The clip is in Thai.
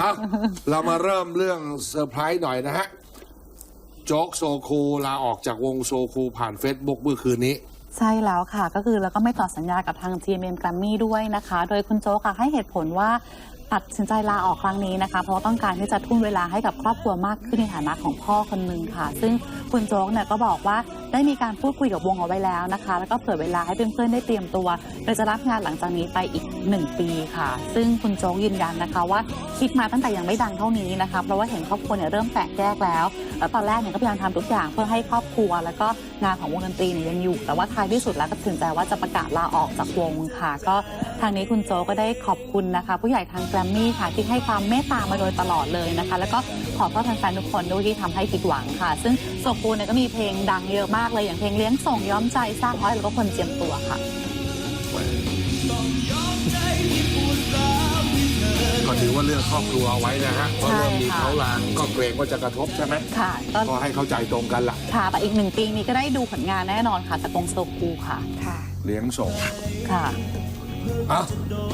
อะเรามาเริ่มเรื่องเซอร์ไพรส์หน่อยนะฮะ โจ๊กโซคูลาออกจากวงโซคูผ่าน Facebook เมื่อคืนนี้ ใช่แล้วค่ะ ก็คือแล้วก็ไม่ต่อสัญญากับทาง GMM Grammy ด้วยนะคะ โดยคุณโจ๊กค่ะให้เหตุผลว่าตัดสินใจลาออกครั้งนี้นะคะ เพราะต้องการที่จะทุ่มเวลาให้กับครอบครัวมากขึ้นในฐานะของพ่อคนหนึ่งค่ะ ซึ่งคุณโจ๊กเนี่ยก็บอกว่าได้มีการพูดคุยกับวงเอาไว้แล้วนะคะ แล้วก็เผื่อเวลาให้เพื่อนๆได้เตรียมตัวโดยจะรับงานหลังจากนี้ไปอีก 1 ปีค่ะ ซึ่งคุณโจ๊กยืนยันนะคะว่าคิดมาตั้งแต่ยังไม่ดังเท่านี้นะคะเพราะว่าเห็นครอบครัวเนี่ยเริ่มแตกแยกแล้วแล้วตอนแรกเนี่ยก็พยายามทำทุกอย่างเพื่อให้ครอบครัว แล้วก็งานของวงดนตรีเนี่ยยังอยู่ แต่ว่าท้ายที่สุดแล้วก็ตัดสินใจว่าจะประกาศลาออกจากวงค่ะ ก็ทางนี้คุณโจก็ได้ขอบคุณนะคะ ผู้ใหญ่ทางแกรมมี่ค่ะที่ให้ความเมตตามาโดยตลอดเลยนะคะ แล้วก็ขอโทษแฟนๆทุกคนด้วยที่ทำให้ผิดหวังค่ะ ซึ่งโซคูเนี่ยก็มีเพลงดังเยอะมากเลยอย่างเพลงเลี้ยงส่งย้อมใจสร้างอ้อยแล้วก็คนเจียมตัวค่ะก็ถือว่าเรื่องครอบครัวเอาไว้นะฮะเพราะเริ่มมีใช่ค่ะเขาลางก็เกรงว่าจะกระทบใช่ไหมค่ะก็ก็ให้เข้าใจตรงกันล่ะค่ะแต่อีกหนึ่งปีนี้ก็ได้ดูผลงานแน่นอนค่ะจากวงโซคูค่ะ ค่ะ เลี้ยงส่งค่ะอะ